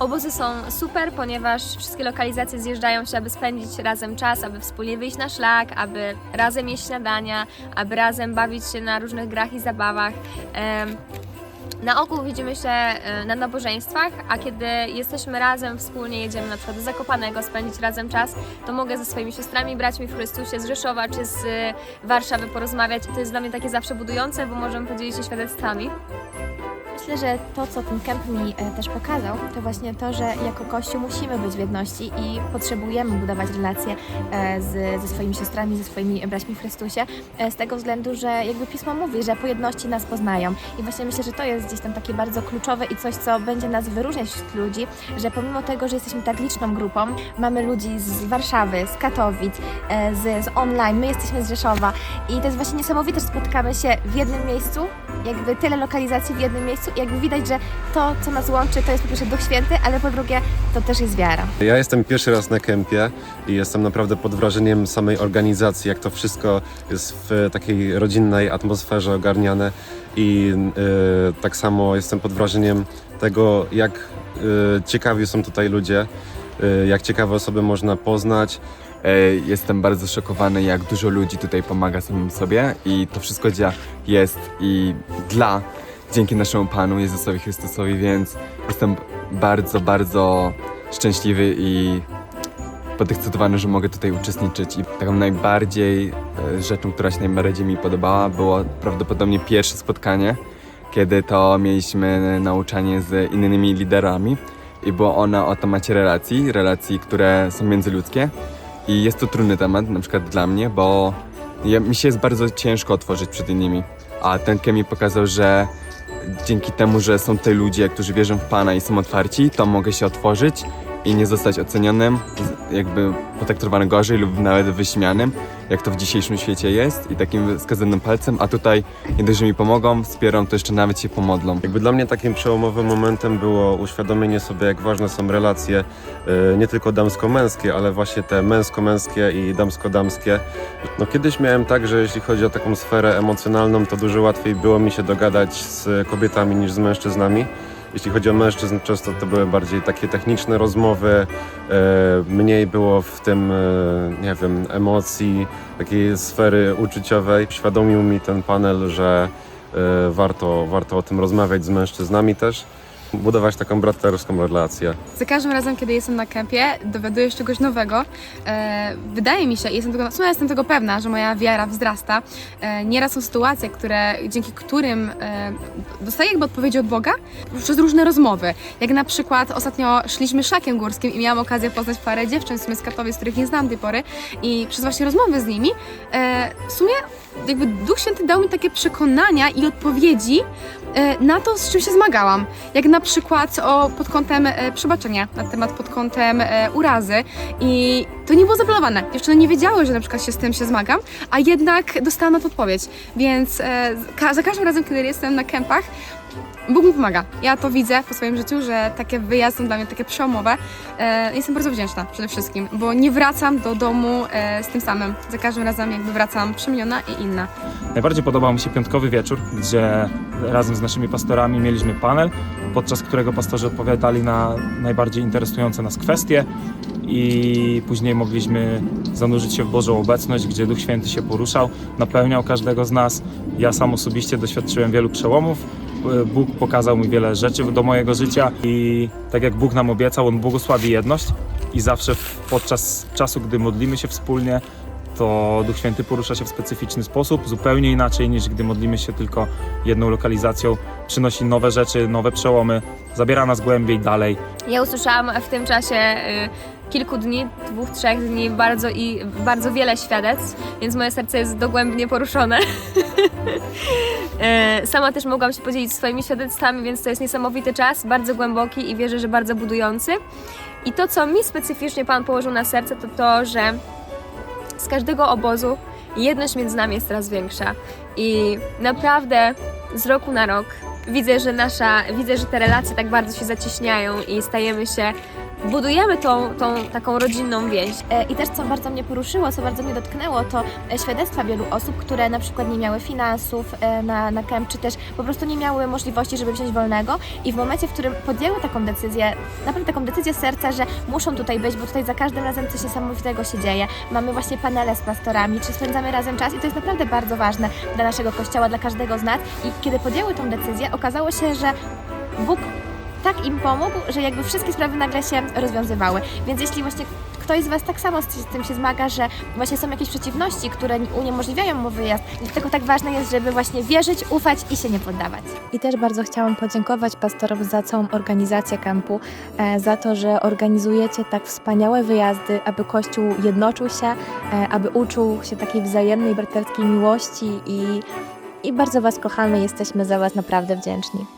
Obozy są super, ponieważ wszystkie lokalizacje zjeżdżają się, aby spędzić razem czas, aby wspólnie wyjść na szlak, aby razem jeść śniadania, aby razem bawić się na różnych grach i zabawach. Na ogół widzimy się e, na nabożeństwach, a kiedy jesteśmy razem, wspólnie jedziemy na przykład do Zakopanego, spędzić razem czas, to mogę ze swoimi siostrami, braćmi w Chrystusie z Rzeszowa czy z e, Warszawy porozmawiać. To jest dla mnie takie zawsze budujące, bo możemy podzielić się świadectwami. Myślę, że to, co ten kemp mi e, też pokazał, to właśnie to, że jako Kościół musimy być w jedności i potrzebujemy budować relacje e, z, ze swoimi siostrami, ze swoimi braćmi w Chrystusie, e, z tego względu, że jakby Pismo mówi, że po jedności nas poznają. I właśnie myślę, że to jest gdzieś tam takie bardzo kluczowe i coś, co będzie nas wyróżniać wśród ludzi, że pomimo tego, że jesteśmy tak liczną grupą, mamy ludzi z Warszawy, z Katowic, z, z online, my jesteśmy z Rzeszowa i to jest właśnie niesamowite, że spotykamy się w jednym miejscu, jakby tyle lokalizacji w jednym miejscu i jakby widać, że to, co nas łączy, to jest po pierwsze Duch Święty, ale po drugie to też jest wiara. Ja jestem pierwszy raz na kempie i jestem naprawdę pod wrażeniem samej organizacji, jak to wszystko jest w takiej rodzinnej atmosferze ogarniane i y, tak samo jestem pod wrażeniem tego, jak y, ciekawi są tutaj ludzie, y, jak ciekawe osoby można poznać. Jestem bardzo szokowany, jak dużo ludzi tutaj pomaga samym sobie i to wszystko dzia jest i dla, dzięki naszemu Panu Jezusowi Chrystusowi, więc jestem bardzo, bardzo szczęśliwy i podekscytowany, że mogę tutaj uczestniczyć. I taką najbardziej e, rzeczą, która się najbardziej mi podobała, było prawdopodobnie pierwsze spotkanie, kiedy to mieliśmy nauczanie z innymi liderami i było ono o temacie relacji, relacji, które są międzyludzkie. I jest to trudny temat, na przykład dla mnie, bo ja, mi się jest bardzo ciężko otworzyć przed innymi. A ten Kemi pokazał, że dzięki temu, że są tutaj ludzie, którzy wierzą w Pana i są otwarci, to mogę się otworzyć i nie zostać ocenionym, jakby potraktowanym gorzej lub nawet wyśmianym, jak to w dzisiejszym świecie jest i takim wskazanym palcem, a tutaj nie dość, że mi pomogą, wspierą, to jeszcze nawet się pomodlą. Jakby dla mnie takim przełomowym momentem było uświadomienie sobie, jak ważne są relacje y, nie tylko damsko-męskie, ale właśnie te męsko-męskie i damsko-damskie. No kiedyś miałem tak, że jeśli chodzi o taką sferę emocjonalną, to dużo łatwiej było mi się dogadać z kobietami niż z mężczyznami. Jeśli chodzi o mężczyzn, często to były bardziej takie techniczne rozmowy, e, mniej było w tym, e, nie wiem, emocji, takiej sfery uczuciowej. Świadomił mi ten panel, że e, warto, warto o tym rozmawiać z mężczyznami też, budować taką braterską relację. Za każdym razem, kiedy jestem na kempie, dowiaduję się czegoś nowego. E, wydaje mi się, i jestem tego, w sumie jestem tego pewna, że moja wiara wzrasta. E, nieraz są sytuacje, które, dzięki którym e, dostaję jakby odpowiedzi od Boga przez różne rozmowy. Jak na przykład ostatnio szliśmy szlakiem górskim i miałam okazję poznać parę dziewczyn w sumie z Katowic, których nie znam tej pory i przez właśnie rozmowy z nimi e, w sumie jakby Duch Święty dał mi takie przekonania i odpowiedzi na to, z czym się zmagałam. Jak na przykład o, pod kątem e, przebaczenia, na temat pod kątem e, urazy i to nie było zaplanowane. Dziewczyny nie wiedziały, że na przykład się z tym się zmagam, a jednak dostałam na to odpowiedź. Więc e, za każdym razem, kiedy jestem na kempach, Bóg mi pomaga. Ja to widzę po swoim życiu, że takie wyjazdy są dla mnie takie przełomowe. E, jestem bardzo wdzięczna przede wszystkim, bo nie wracam do domu e, z tym samym. Za każdym razem jakby wracam przemieniona i inna. Najbardziej podobał mi się piątkowy wieczór, gdzie razem z naszymi pastorami mieliśmy panel, podczas którego pastorzy odpowiadali na najbardziej interesujące nas kwestie i później mogliśmy zanurzyć się w Bożą obecność, gdzie Duch Święty się poruszał, napełniał każdego z nas. Ja sam osobiście doświadczyłem wielu przełomów. Bóg pokazał mi wiele rzeczy do mojego życia i tak jak Bóg nam obiecał, On błogosławi jedność i zawsze podczas czasu, gdy modlimy się wspólnie, to Duch Święty porusza się w specyficzny sposób, zupełnie inaczej niż gdy modlimy się tylko jedną lokalizacją. Przynosi nowe rzeczy, nowe przełomy, zabiera nas głębiej dalej. Ja usłyszałam w tym czasie y, kilku dni, dwóch, trzech dni bardzo i bardzo wiele świadectw, więc moje serce jest dogłębnie poruszone. Y, Sama też mogłam się podzielić swoimi świadectwami, więc to jest niesamowity czas, bardzo głęboki i wierzę, że bardzo budujący. I to, co mi specyficznie Pan położył na serce, to to, że z każdego obozu jedność między nami jest coraz większa. I naprawdę z roku na rok widzę, że nasza, widzę, że te relacje tak bardzo się zacieśniają i stajemy się budujemy tą, tą taką rodzinną więź. E, I też co bardzo mnie poruszyło, co bardzo mnie dotknęło, to e, świadectwa wielu osób, które na przykład nie miały finansów e, na, na kemp, czy też po prostu nie miały możliwości, żeby wziąć wolnego i w momencie, w którym podjęły taką decyzję, naprawdę taką decyzję serca, że muszą tutaj być, bo tutaj za każdym razem coś niesamowitego się dzieje. Mamy właśnie panele z pastorami, czy spędzamy razem czas i to jest naprawdę bardzo ważne dla naszego kościoła, dla każdego z nas i kiedy podjęły tą decyzję, okazało się, że Bóg tak im pomógł, że jakby wszystkie sprawy nagle się rozwiązywały. Więc jeśli właśnie ktoś z Was tak samo z tym się zmaga, że właśnie są jakieś przeciwności, które uniemożliwiają mu wyjazd, dlatego tak ważne jest, żeby właśnie wierzyć, ufać i się nie poddawać. I też bardzo chciałam podziękować pastorom za całą organizację kampu, e, za to, że organizujecie tak wspaniałe wyjazdy, aby Kościół jednoczył się, e, aby uczył się takiej wzajemnej braterskiej miłości i, i bardzo Was kochamy, jesteśmy za Was naprawdę wdzięczni.